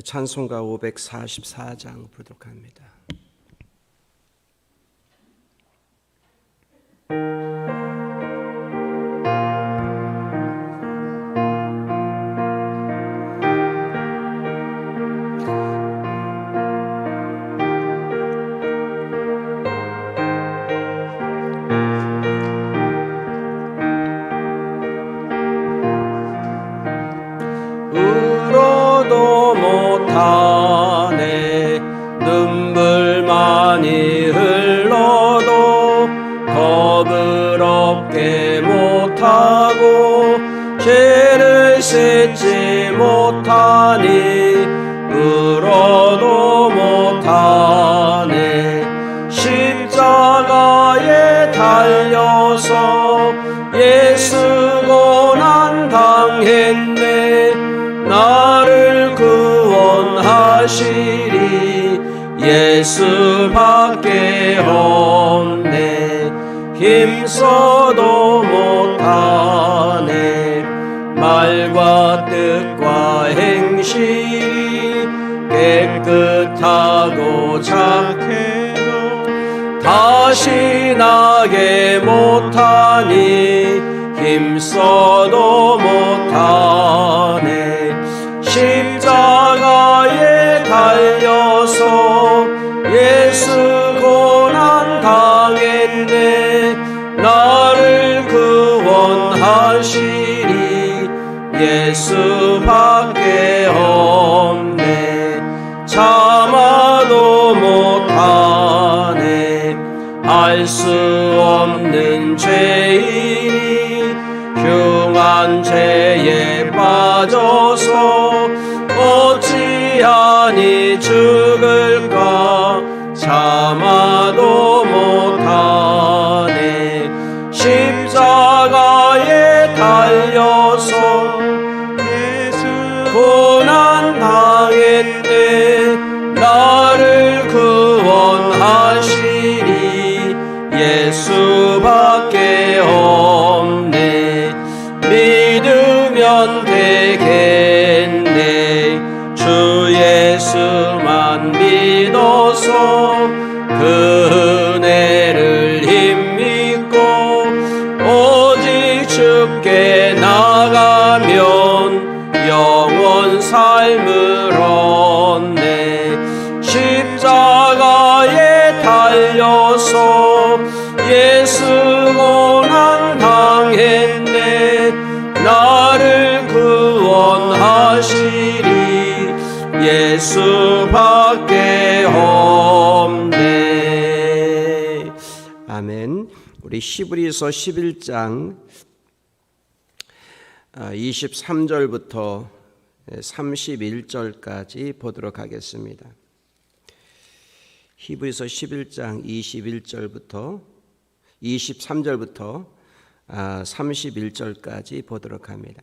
찬송가 544장 부르도록 합니다. 예수밖에 없네. 힘써도 못하네. 말과 뜻과 행실이 깨끗하고 착해도 다시 나게 못하니 힘써도 구원하시리 예수밖에 없네. 참아도 못하네. 알 수 없는 죄인이 흉한 죄 히브리서 11장 23절부터 31절까지 보도록 하겠습니다. 히브리서 11장 21절부터 23절부터 31절까지 보도록 합니다.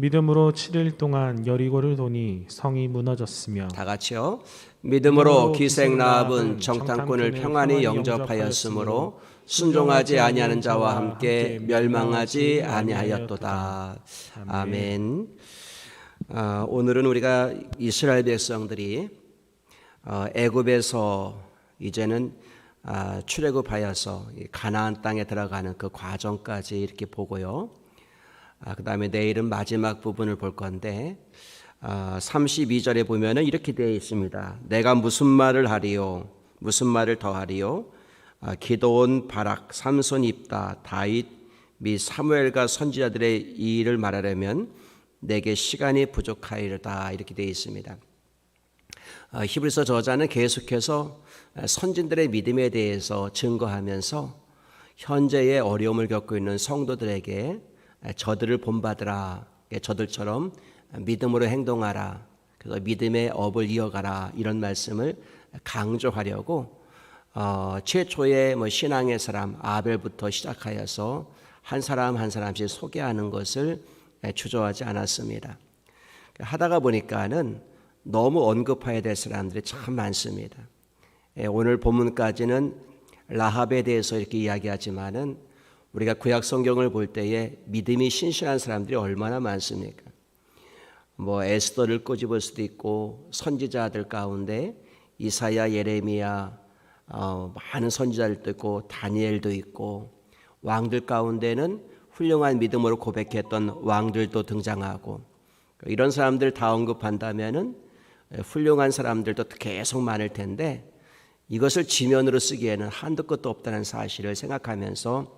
믿음으로 7일 동안 여리고를 도니 성이 무너졌으며 다 같이요. 믿음으로 기생 라합은 정탐꾼을 평안히 영접하였으므로 순종하지 아니하는 자와 함께 멸망하지 아니하였도다. 아멘. 아, 오늘은 우리가 이스라엘 백성들이 어, 애굽에서 이제는 아, 출애굽하여서 이 가나안 땅에 들어가는 그 과정까지 이렇게 보고요. 아, 그 다음에 내일은 마지막 부분을 볼 건데 아, 32절에 보면은 이렇게 되어 있습니다. 내가 무슨 말을 하리요? 무슨 말을 더하리요? 아, 기도온 바락, 삼손 입다, 다윗 및 사무엘과 선지자들의 이 일을 말하려면 내게 시간이 부족하리다 이렇게 되어 있습니다. 아, 히브리서 저자는 계속해서 선진들의 믿음에 대해서 증거하면서 현재의 어려움을 겪고 있는 성도들에게 저들을 본받으라, 저들처럼 믿음으로 행동하라, 그래서 믿음의 업을 이어가라 이런 말씀을 강조하려고 어, 최초의 뭐 신앙의 사람 아벨부터 시작하여서 한 사람 한 사람씩 소개하는 것을 주저하지 않았습니다. 하다가 보니까는 너무 언급해야 될 사람들이 참 많습니다. 예, 오늘 본문까지는 라합에 대해서 이렇게 이야기하지만은 우리가 구약 성경을 볼 때에 믿음이 신실한 사람들이 얼마나 많습니까? 뭐 에스더를 꼬집을 수도 있고 선지자들 가운데 이사야, 예레미야 어, 많은 선지자들도 있고 다니엘도 있고 왕들 가운데는 훌륭한 믿음으로 고백했던 왕들도 등장하고 이런 사람들 다 언급한다면은 훌륭한 사람들도 계속 많을 텐데 이것을 지면으로 쓰기에는 한도 끝도 없다는 사실을 생각하면서 아,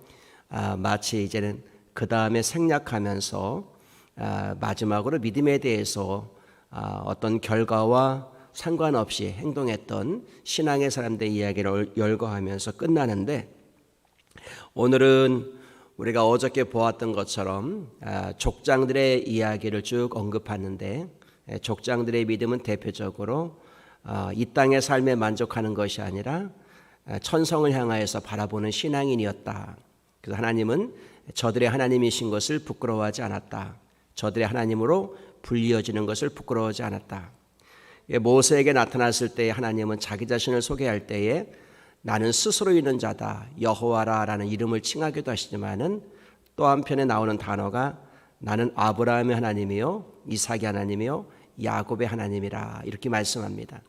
마치 이제는 그 다음에 생략하면서 아, 마지막으로 믿음에 대해서 아, 어떤 결과와 상관없이 행동했던 신앙의 사람들의 이야기를 열거하면서 끝나는데 오늘은 우리가 어저께 보았던 것처럼 아, 족장들의 이야기를 쭉 언급하는데 예, 족장들의 믿음은 대표적으로 아, 이 땅의 삶에 만족하는 것이 아니라 아, 천성을 향하여서 바라보는 신앙인이었다. 그래서 하나님은 저들의 하나님이신 것을 부끄러워하지 않았다. 저들의 하나님으로 불리어지는 것을 부끄러워하지 않았다. 예, 모세에게 나타났을 때 하나님은 자기 자신을 소개할 때에 나는 스스로 있는 자다 여호와라라는 이름을 칭하기도 하시지만은 또 한편에 나오는 단어가 나는 아브라함의 하나님이요 이삭의 하나님이요 야곱의 하나님이라 이렇게 말씀합니다.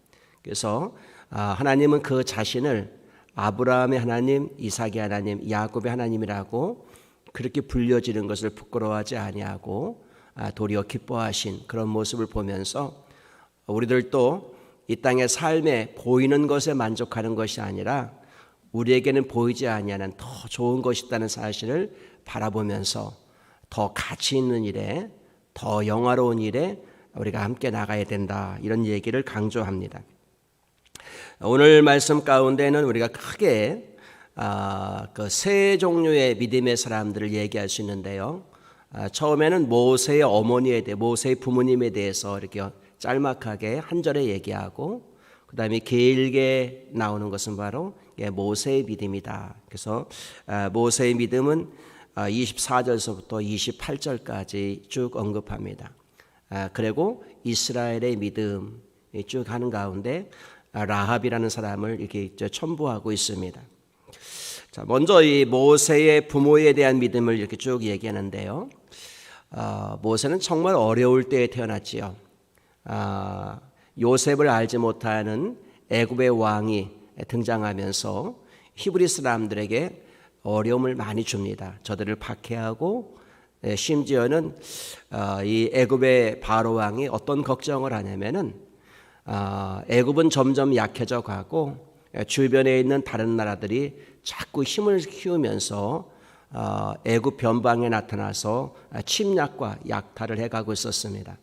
그래서 아, 하나님은 그 자신을 아브라함의 하나님, 이삭의 하나님, 야곱의 하나님이라고 그렇게 불려지는 것을 부끄러워하지 아니하고 아, 도리어 기뻐하신 그런 모습을 보면서 우리들도 이 땅의 삶에 보이는 것에 만족하는 것이 아니라 우리에게는 보이지 아니하는 더 좋은 것이 있다는 사실을 바라보면서 더 가치 있는 일에 더 영화로운 일에 우리가 함께 나가야 된다 이런 얘기를 강조합니다. 오늘 말씀 가운데는 우리가 크게 아, 그세 종류의 믿음의 사람들을 얘기할 수 있는데요. 아, 처음에는 모세의 어머니에 대해 모세의 부모님에 대해서 이렇게 짤막하게 한 절에 얘기하고 그 다음에 길게 나오는 것은 바로 예, 모세의 믿음이다. 그래서 아, 모세의 믿음은 24절서부터 28절까지 쭉 언급합니다. 그리고 이스라엘의 믿음 쭉 하는 가운데 라합이라는 사람을 이렇게 첨부하고 있습니다. 자, 먼저 이 모세의 부모에 대한 믿음을 이렇게 쭉 얘기하는데요. 어, 모세는 정말 어려울 때에 태어났지요. 아, 요셉을 알지 못하는 애굽의 왕이 등장하면서 히브리 사람들에게 어려움을 많이 줍니다. 저들을 박해하고 예, 심지어는 어, 이 애굽의 바로 왕이 어떤 걱정을 하냐면은 어, 애굽은 점점 약해져 가고 예, 주변에 있는 다른 나라들이 자꾸 힘을 키우면서 어, 애굽 변방에 나타나서 침략과 약탈을 해가고 있었습니다.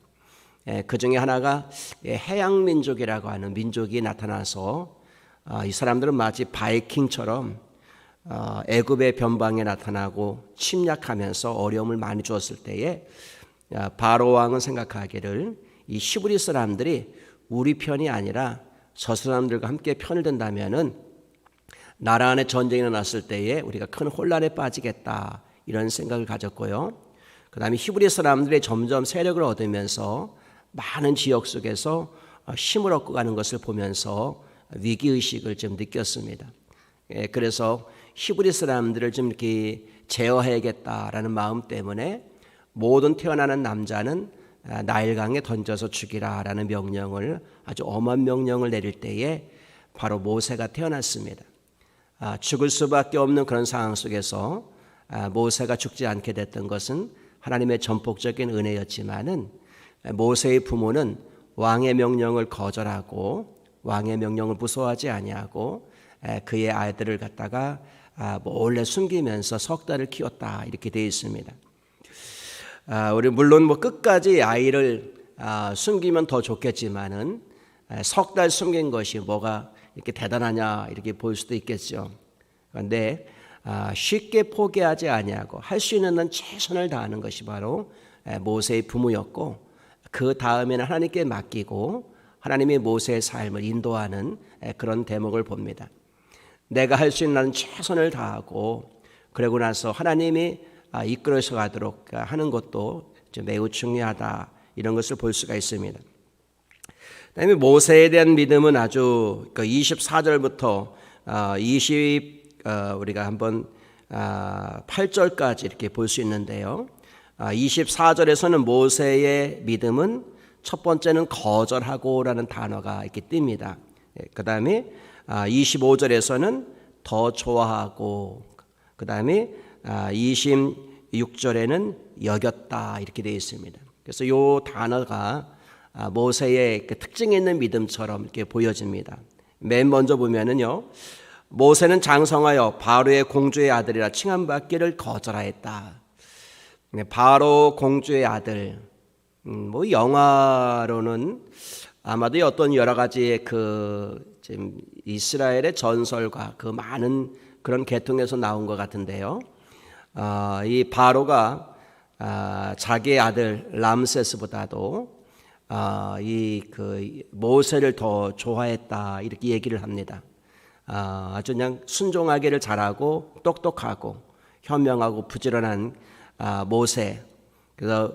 예, 그 중에 하나가 해양 민족이라고 하는 민족이 나타나서 이 사람들은 마치 바이킹처럼 애굽의 변방에 나타나고 침략하면서 어려움을 많이 주었을 때에 바로 왕은 생각하기를 이 히브리 사람들이 우리 편이 아니라 저 사람들과 함께 편을 든다면은 나라 안에 전쟁이 났을 때에 우리가 큰 혼란에 빠지겠다 이런 생각을 가졌고요. 그다음에 히브리 사람들이 점점 세력을 얻으면서 많은 지역 속에서 힘을 얻고 가는 것을 보면서 위기 의식을 좀 느꼈습니다. 예, 그래서 히브리 사람들을 좀 이렇게 제어해야겠다라는 마음 때문에 모든 태어나는 남자는 아, 나일강에 던져서 죽이라라는 명령을 아주 엄한 명령을 내릴 때에 바로 모세가 태어났습니다. 아, 죽을 수밖에 없는 그런 상황 속에서 아, 모세가 죽지 않게 됐던 것은 하나님의 전폭적인 은혜였지만은 모세의 부모는 왕의 명령을 거절하고 왕의 명령을 무서워하지 아니하고 에, 그의 아이들을 갖다가 아, 몰래 숨기면서 석 달을 키웠다 이렇게 되어 있습니다. 아, 우리 물론 뭐 끝까지 아이를 아, 숨기면 더 좋겠지만은 석 달 숨긴 것이 뭐가 이렇게 대단하냐 이렇게 볼 수도 있겠죠. 그런데 아, 쉽게 포기하지 아니하고 할 수 있는 한 최선을 다하는 것이 바로 에, 모세의 부모였고 그 다음에는 하나님께 맡기고 하나님이 모세의 삶을 인도하는 에, 그런 대목을 봅니다. 내가 할 수 있는 한 최선을 다하고 그러고 나서 하나님이 아, 이끌어서 가도록 하는 것도 매우 중요하다 이런 것을 볼 수가 있습니다. 그다음에 모세에 대한 믿음은 아주 그 24절부터 20 어, 우리가 한번 8절까지 이렇게 볼 수 있는데요. 24절에서는 모세의 믿음은 첫 번째는 거절하고라는 단어가 이렇게 뜹니다. 그 다음에 25절에서는 더 좋아하고, 그 다음에 26절에는 여겼다 이렇게 되어 있습니다. 그래서 이 단어가 아, 모세의 그 특징 있는 믿음처럼 이렇게 보여집니다. 맨 먼저 보면은요, 모세는 장성하여 바로의 공주의 아들이라 칭함받기를 거절하였다. 네, 바로 공주의 아들. 음, 뭐 영화로는 아마도 어떤 여러 가지의 그 지금 이스라엘의 전설과 그 많은 그런 계통에서 나온 것 같은데요. 어, 이 바로가 아, 자기의 아들 람세스보다도 아, 이그 모세를 더 좋아했다 이렇게 얘기를 합니다. 아, 아주 그냥 순종하기를 잘하고 똑똑하고 현명하고 부지런한 아, 모세. 그래서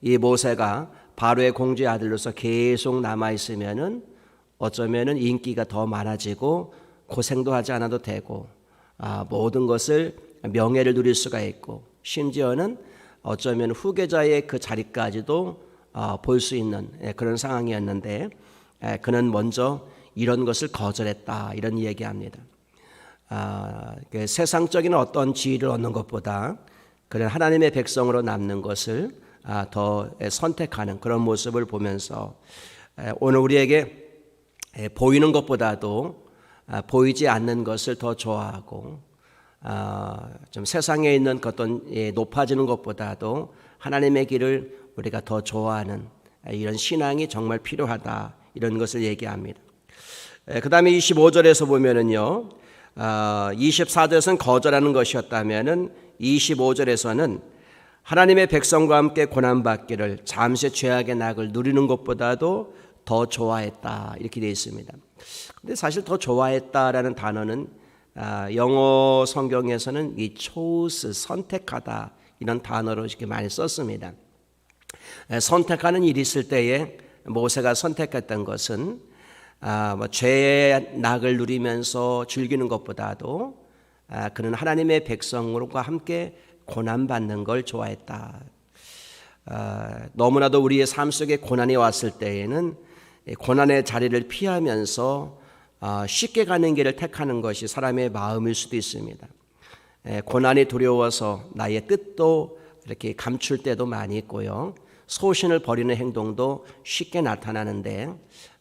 이 모세가 바로의 공주의 아들로서 계속 남아 있으면은 어쩌면은 인기가 더 많아지고 고생도 하지 않아도 되고 아, 모든 것을 명예를 누릴 수가 있고 심지어는 어쩌면 후계자의 그 자리까지도 어, 볼수 있는 예, 그런 상황이었는데 예, 그는 먼저 이런 것을 거절했다 이런 얘기합니다. 아, 그 세상적인 어떤 지위를 얻는 것보다 그런 하나님의 백성으로 남는 것을 아, 더 선택하는 그런 모습을 보면서 예, 오늘 우리에게 보이는 것보다도 아, 보이지 않는 것을 더 좋아하고 좀 세상에 있는 어떤 높아지는 것보다도 하나님의 길을 우리가 더 좋아하는 이런 신앙이 정말 필요하다 이런 것을 얘기합니다. 그 다음에 25절에서 보면은요, 24절에서는 거절하는 것이었다면은 25절에서는 하나님의 백성과 함께 고난받기를 잠시 죄악의 낙을 누리는 것보다도 더 좋아했다 이렇게 되어 있습니다. 근데 사실 더 좋아했다라는 단어는 영어 성경에서는 이 chose 선택하다 이런 단어로 이렇게 많이 썼습니다. 선택하는 일이 있을 때에 모세가 선택했던 것은 아, 뭐 죄의 낙을 누리면서 즐기는 것보다도 아, 그는 하나님의 백성과 함께 고난 받는 걸 좋아했다. 아, 너무나도 우리의 삶 속에 고난이 왔을 때에는 고난의 자리를 피하면서 아, 쉽게 가는 길을 택하는 것이 사람의 마음일 수도 있습니다. 에, 고난이 두려워서 나의 뜻도 이렇게 감출 때도 많이 있고요. 소신을 버리는 행동도 쉽게 나타나는데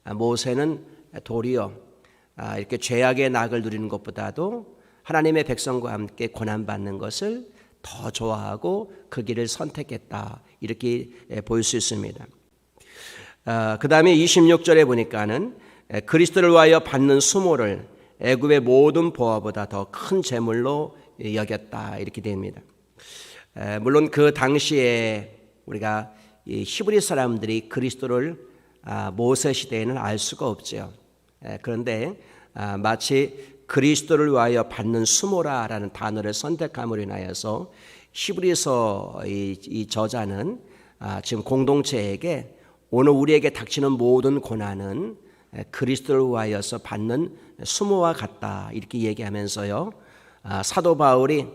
아, 모세는 도리어 아, 이렇게 죄악의 낙을 누리는 것보다도 하나님의 백성과 함께 고난받는 것을 더 좋아하고 그 길을 선택했다 이렇게 보일 수 있습니다. 아, 그 다음에 26절에 보니까는 그리스도를 위하여 받는 수모를 애굽의 모든 보화보다 더 큰 재물로 여겼다 이렇게 됩니다. 물론 그 당시에 우리가 이 히브리 사람들이 그리스도를 아, 모세 시대에는 알 수가 없죠. 그런데 아, 마치 그리스도를 위하여 받는 수모라라는 단어를 선택함으로 인하여서 히브리서 이, 저자는 아, 지금 공동체에게 오늘 우리에게 닥치는 모든 고난은 그리스도를 위하여서 받는 수모와 같다 이렇게 얘기하면서요 사도 바울이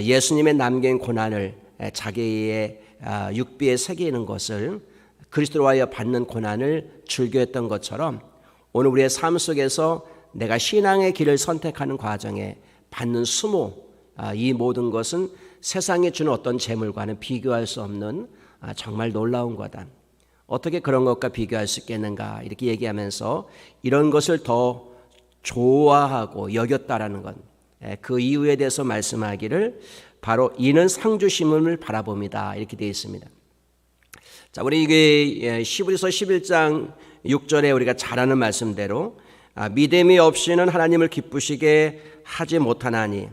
예수님의 남긴 고난을 자기의 아, 육비에 새기는 것을 그리스도로 하여 받는 고난을 즐겨했던 것처럼 오늘 우리의 삶 속에서 내가 신앙의 길을 선택하는 과정에 받는 수모 아, 이 모든 것은 세상이 주는 어떤 재물과는 비교할 수 없는 아, 정말 놀라운 거다. 어떻게 그런 것과 비교할 수 있겠는가 이렇게 얘기하면서 이런 것을 더 좋아하고 여겼다라는 것. 예, 그 이유에 대해서 말씀하기를 바로 이는 상주심을 바라봅니다. 이렇게 되어 있습니다. 자, 우리 이게 예, 시브리서 11장 6절에 우리가 잘 아는 말씀대로 아, 믿음이 없이는 하나님을 기쁘시게 하지 못하나니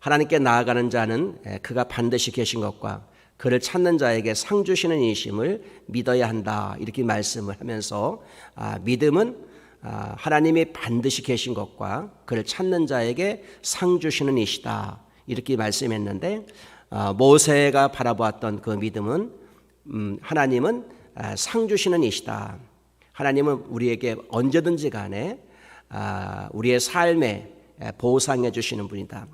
하나님께 나아가는 자는 예, 그가 반드시 계신 것과 그를 찾는 자에게 상 주시는 이심을 믿어야 한다 이렇게 말씀을 하면서 아, 믿음은 아, 하나님이 반드시 계신 것과 그를 찾는 자에게 상 주시는 이시다 이렇게 말씀했는데 아, 모세가 바라보았던 그 믿음은 음, 하나님은 아, 상 주시는 이시다. 하나님은 우리에게 언제든지 간에 아, 우리의 삶에 에, 보상해 주시는 분이다.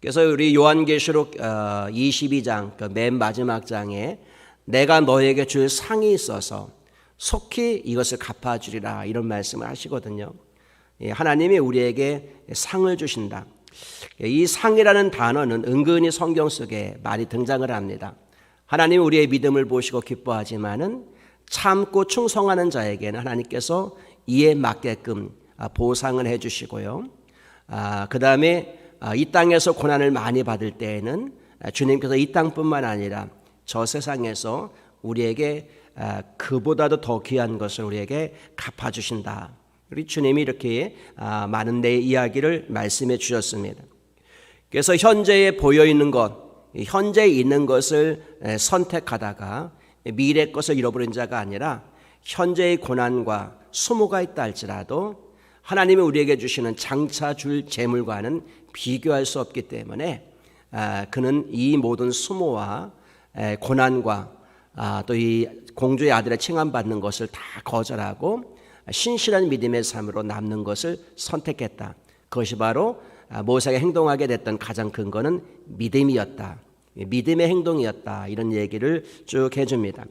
그래서 우리 요한계시록 어, 22장 그 맨 마지막 장에 내가 너에게 줄 상이 있어서 속히 이것을 갚아주리라 이런 말씀을 하시거든요. 예, 하나님이 우리에게 상을 주신다. 이 상이라는 단어는 은근히 성경 속에 많이 등장을 합니다. 하나님 우리의 믿음을 보시고 기뻐하지만은 참고 충성하는 자에게는 하나님께서 이에 맞게끔 아, 보상을 해주시고요. 아, 그 다음에 이 땅에서 고난을 많이 받을 때에는 아, 주님께서 이 땅뿐만 아니라 저 세상에서 우리에게 아, 그보다도 더 귀한 것을 우리에게 갚아주신다. 우리 주님이 이렇게 아, 많은 내 이야기를 말씀해 주셨습니다. 그래서 현재에 보여 있는 것, 현재 있는 것을 에, 선택하다가 미래 것을 잃어버린 자가 아니라 현재의 고난과 수모가 있다 할지라도 하나님이 우리에게 주시는 장차 줄 재물과는 비교할 수 없기 때문에 아, 그는 이 모든 수모와 에, 고난과 아, 또이 공주의 아들의 칭함받는 것을 다 거절하고 신실한 믿음의 삶으로 남는 것을 선택했다. 그것이 바로 아, 모세가 행동하게 됐던 가장 근거는 믿음이었다. 믿음의 행동이었다. 이런 얘기를 쭉 해줍니다.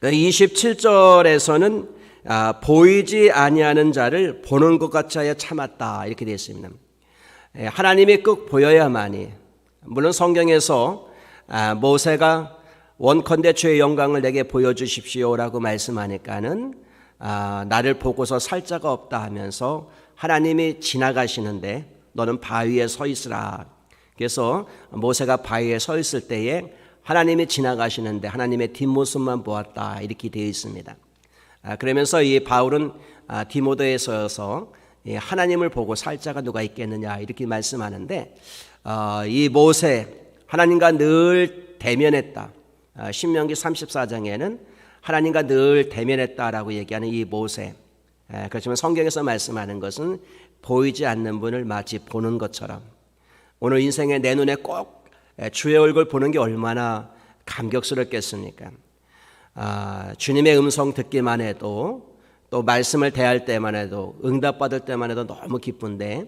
27절에서는 아, 보이지 아니하는 자를 보는 것 같이 하여 참았다. 이렇게 되어 있습니다. 예, 하나님이 꼭 보여야만이 물론 성경에서 아, 모세가 원컨대 주의 영광을 내게 보여주십시오라고 말씀하니까는 아, 나를 보고서 살자가 없다 하면서 하나님이 지나가시는데 너는 바위에 서 있으라. 그래서 모세가 바위에 서 있을 때에 하나님이 지나가시는데 하나님의 뒷모습만 보았다 이렇게 되어 있습니다. 아, 그러면서 이 바울은 아, 디모데에 서서 이 하나님을 보고 살 자가 누가 있겠느냐 이렇게 말씀하는데 어, 이 모세 하나님과 늘 대면했다. 아, 신명기 34장에는 하나님과 늘 대면했다라고 얘기하는 이 모세. 에, 그렇지만 성경에서 말씀하는 것은 보이지 않는 분을 마치 보는 것처럼 오늘 인생에 내 눈에 꼭 에, 주의 얼굴 보는 게 얼마나 감격스럽겠습니까? 아, 주님의 음성 듣기만 해도 또 말씀을 대할 때만 해도 응답받을 때만 해도 너무 기쁜데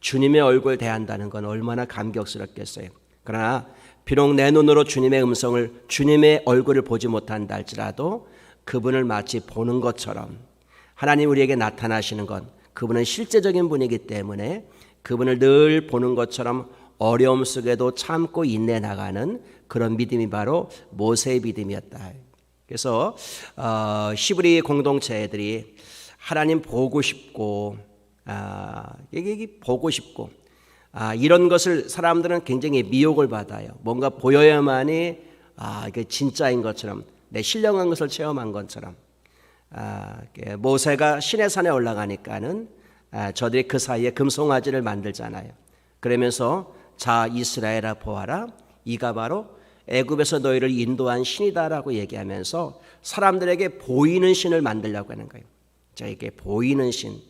주님의 얼굴 대한다는 건 얼마나 감격스럽겠어요. 그러나 비록 내 눈으로 주님의 음성을 주님의 얼굴을 보지 못한다 할지라도 그분을 마치 보는 것처럼 하나님 우리에게 나타나시는 건 그분은 실제적인 분이기 때문에 그분을 늘 보는 것처럼 어려움 속에도 참고 인내 나가는 그런 믿음이 바로 모세의 믿음이었다. 그래서 어, 시브리 공동체들이 하나님 보고 싶고 아, 이게 보고 싶고 아, 이런 것을 사람들은 굉장히 미혹을 받아요. 뭔가 보여야만이 아, 이게 진짜인 것처럼 내 신령한 것을 체험한 것처럼 아, 모세가 신의 산에 올라가니까는 아, 저들이 그 사이에 금송아지를 만들잖아요. 그러면서 자 이스라엘아 보아라 이가 바로 애굽에서 너희를 인도한 신이다라고 얘기하면서 사람들에게 보이는 신을 만들려고 하는 거예요. 저에게 보이는 신.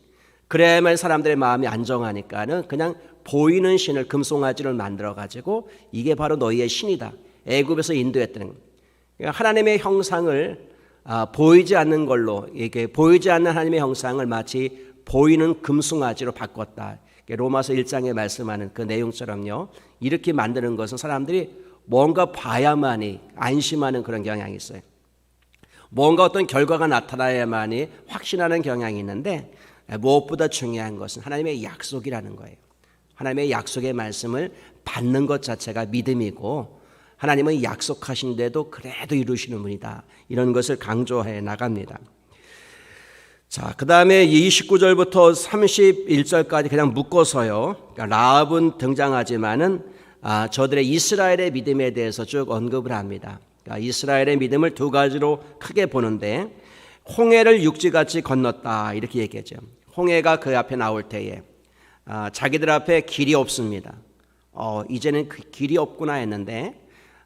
그래야만 사람들의 마음이 안정하니까는 그냥 보이는 신을 금송아지를 만들어 가지고 이게 바로 너희의 신이다. 애굽에서 인도했다는 거예요. 그러니까 하나님의 형상을 아, 보이지 않는 걸로 이게 보이지 않는 하나님의 형상을 마치 보이는 금송아지로 바꿨다. 로마서 1장에 말씀하는 그 내용처럼요. 이렇게 만드는 것은 사람들이 뭔가 봐야만이 안심하는 그런 경향이 있어요. 뭔가 어떤 결과가 나타나야만이 확신하는 경향이 있는데 무엇보다 중요한 것은 하나님의 약속이라는 거예요. 하나님의 약속의 말씀을 받는 것 자체가 믿음이고 하나님은 약속하신데도 그래도 이루시는 분이다. 이런 것을 강조해 나갑니다. 자, 그 다음에 29절부터 31절까지 그냥 묶어서요. 그러니까 라합은 등장하지만은 아, 저들의 이스라엘의 믿음에 대해서 쭉 언급을 합니다. 그러니까 이스라엘의 믿음을 두 가지로 크게 보는데 홍해를 육지같이 건넜다 이렇게 얘기하죠. 홍해가 그 앞에 나올 때에 아, 자기들 앞에 길이 없습니다. 어, 이제는 그 길이 없구나 했는데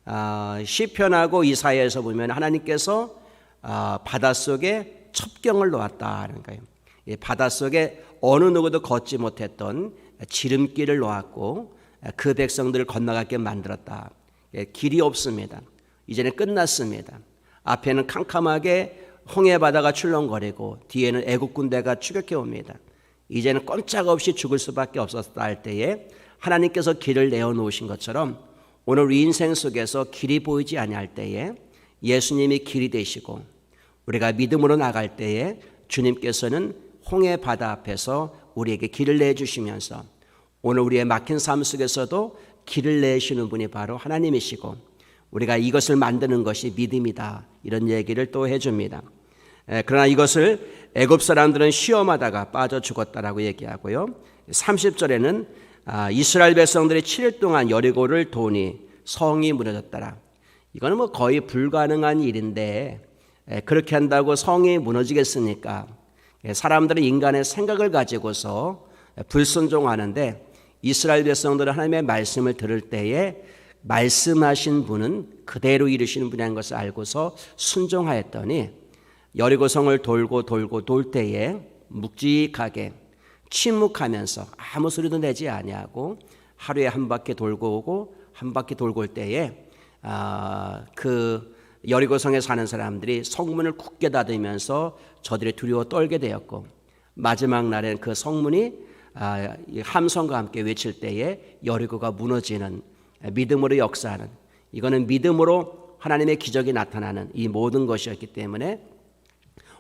아, 시편하고 이사야에서 보면 하나님께서 아, 바닷속에 첩경을 놓았다는 거예요. 이 바닷속에 어느 누구도 걷지 못했던 지름길을 놓았고 그 백성들을 건너가게 만들었다. 예, 길이 없습니다. 이제는 끝났습니다. 앞에는 캄캄하게 홍해 바다가 출렁거리고 뒤에는 애국 군대가 추격해 옵니다. 이제는 꼼짝없이 죽을 수밖에 없었다 할 때에 하나님께서 길을 내어 놓으신 것처럼 오늘 우리 인생 속에서 길이 보이지 아니할 때에 예수님이 길이 되시고 우리가 믿음으로 나갈 때에 주님께서는 홍해 바다 앞에서 우리에게 길을 내 주시면서 오늘 우리의 막힌 삶 속에서도 길을 내시는 분이 바로 하나님이시고 우리가 이것을 만드는 것이 믿음이다. 이런 얘기를 또 해줍니다. 에, 그러나 이것을 애굽 사람들은 시험하다가 빠져 죽었다라고 얘기하고요. 30절에는 아, 이스라엘 백성들이 7일 동안 여리고를 도니 성이 무너졌더라. 이거는 뭐 거의 불가능한 일인데 에, 그렇게 한다고 성이 무너지겠습니까? 에, 사람들은 인간의 생각을 가지고서 불순종하는데 이스라엘 백성들은 하나님의 말씀을 들을 때에 말씀하신 분은 그대로 이루시는 분이라는 것을 알고서 순종하였더니 여리고성을 돌고 돌고 돌 때에 묵직하게 침묵하면서 아무 소리도 내지 아니하고 하루에 한 바퀴 돌고 오고 한 바퀴 돌고 올 때에 아, 그 여리고성에 사는 사람들이 성문을 굳게 닫으면서 저들이 두려워 떨게 되었고 마지막 날엔 그 성문이 아, 함성과 함께 외칠 때에 여리고가 무너지는 믿음으로 역사하는 이거는 믿음으로 하나님의 기적이 나타나는 이 모든 것이었기 때문에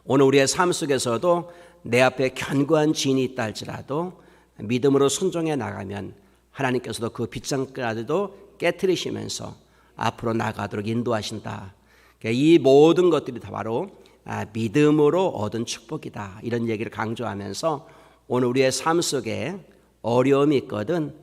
오늘 우리의 삶 속에서도 내 앞에 견고한 지인이 있다 할지라도 믿음으로 순종해 나가면 하나님께서도 그 빗장까지도 깨뜨리시면서 앞으로 나가도록 인도하신다. 그러니까 이 모든 것들이 다 바로 아, 믿음으로 얻은 축복이다. 이런 얘기를 강조하면서 오늘 우리의 삶 속에 어려움이 있거든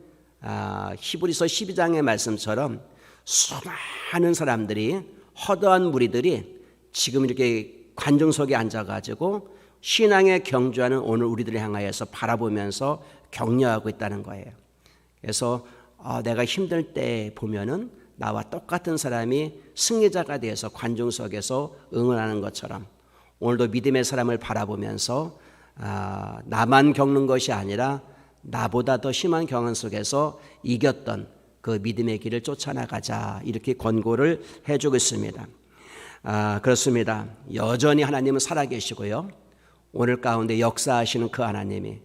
아, 히브리서 12장의 말씀처럼 수많은 사람들이 허다한 무리들이 지금 이렇게 관중석에 앉아가지고 신앙에 경주하는 오늘 우리들을 향하여서 바라보면서 격려하고 있다는 거예요. 그래서 아, 내가 힘들 때 보면은 나와 똑같은 사람이 승리자가 되어서 관중석에서 응원하는 것처럼 오늘도 믿음의 사람을 바라보면서 아, 나만 겪는 것이 아니라 나보다 더 심한 경험 속에서 이겼던 그 믿음의 길을 쫓아나가자 이렇게 권고를 해주고 있습니다. 아, 그렇습니다. 여전히 하나님은 살아계시고요. 오늘 가운데 역사하시는 그 하나님이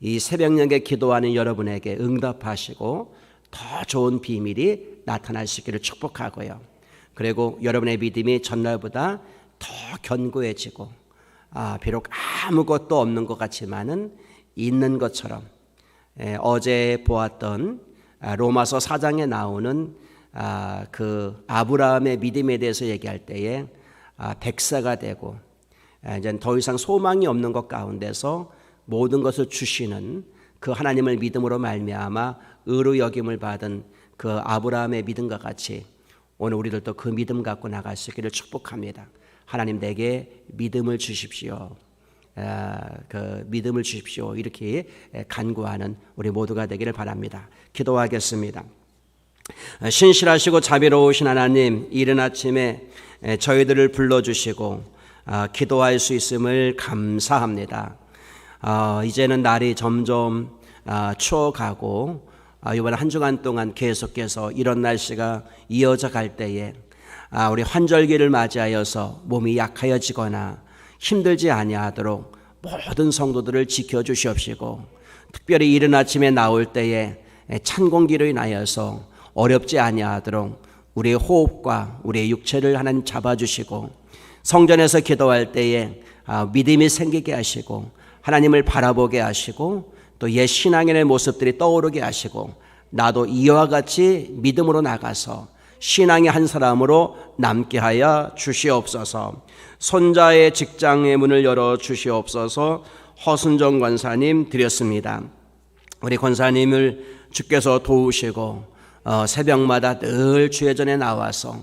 이 새벽녘에 기도하는 여러분에게 응답하시고 더 좋은 비밀이 나타날 수 있기를 축복하고요. 그리고 여러분의 믿음이 전날보다 더 견고해지고 아, 비록 아무것도 없는 것 같지만은 있는 것처럼 에, 어제 보았던 아, 로마서 4장에 나오는 아, 그 아브라함의 믿음에 대해서 얘기할 때에 아, 백사가 되고 아, 이제 더 이상 소망이 없는 것 가운데서 모든 것을 주시는 그 하나님을 믿음으로 말미암아 의로 여김을 받은 그 아브라함의 믿음과 같이 오늘 우리들도 그 믿음 갖고 나갈 수 있기를 축복합니다. 하나님 내게 믿음을 주십시오. 아, 그 믿음을 주십시오. 이렇게 간구하는 우리 모두가 되기를 바랍니다. 기도하겠습니다. 신실하시고 자비로우신 하나님, 이른 아침에 저희들을 불러주시고 아, 기도할 수 있음을 감사합니다. 아, 이제는 날이 점점 추워가고 이번 한 주간 동안 계속해서 이런 날씨가 이어져 갈 때에 우리 환절기를 맞이하여서 몸이 약하여지거나 힘들지 아니하도록 모든 성도들을 지켜 주시옵시고 특별히 이른 아침에 나올 때에 찬 공기로 인하여서 어렵지 아니하도록 우리의 호흡과 우리의 육체를 하나님 잡아 주시고 성전에서 기도할 때에 믿음이 생기게 하시고 하나님을 바라보게 하시고 또 옛 신앙인의 모습들이 떠오르게 하시고 나도 이와 같이 믿음으로 나가서 신앙의 한 사람으로 남게 하여 주시옵소서. 손자의 직장의 문을 열어 주시옵소서. 허순정 권사님 드렸습니다. 우리 권사님을 주께서 도우시고 어, 새벽마다 늘 주의 전에 나와서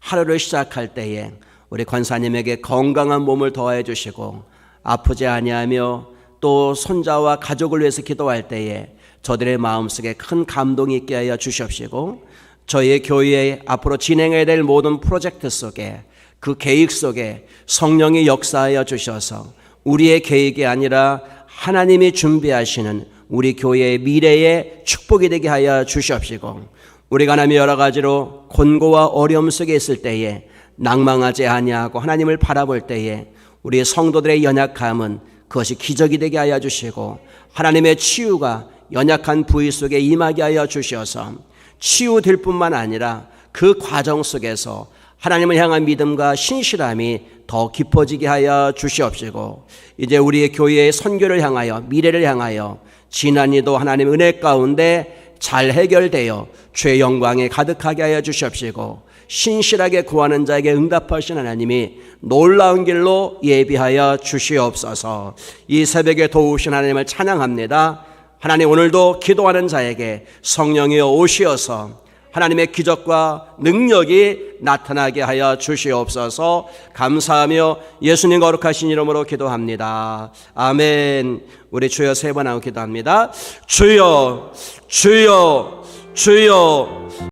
하루를 시작할 때에 우리 권사님에게 건강한 몸을 더해 주시고 아프지 아니하며 또 손자와 가족을 위해서 기도할 때에 저들의 마음속에 큰 감동이 있게 하여 주시옵시고 저희의 교회에 앞으로 진행해야 될 모든 프로젝트 속에 그 계획 속에 성령이 역사하여 주셔서 우리의 계획이 아니라 하나님이 준비하시는 우리 교회의 미래의 축복이 되게 하여 주시옵시고 우리가 하나님의 여러 가지로 곤고와 어려움 속에 있을 때에 낭망하지 아니하고 하나님을 바라볼 때에 우리 성도들의 연약함은 그것이 기적이 되게 하여 주시고 하나님의 치유가 연약한 부위 속에 임하게 하여 주셔서 치유될 뿐만 아니라 그 과정 속에서 하나님을 향한 믿음과 신실함이 더 깊어지게 하여 주시옵시고 이제 우리의 교회의 선교를 향하여 미래를 향하여 지난이도 하나님 은혜 가운데 잘 해결되어 주의 영광에 가득하게 하여 주시옵시고 신실하게 구하는 자에게 응답하신 하나님이 놀라운 길로 예비하여 주시옵소서 이 새벽에 도우신 하나님을 찬양합니다. 하나님 오늘도 기도하는 자에게 성령이여 오시어서 하나님의 기적과 능력이 나타나게 하여 주시옵소서 감사하며 예수님 거룩하신 이름으로 기도합니다. 아멘. 우리 주여 세 번 하고 기도합니다. 주여, 주여, 주여.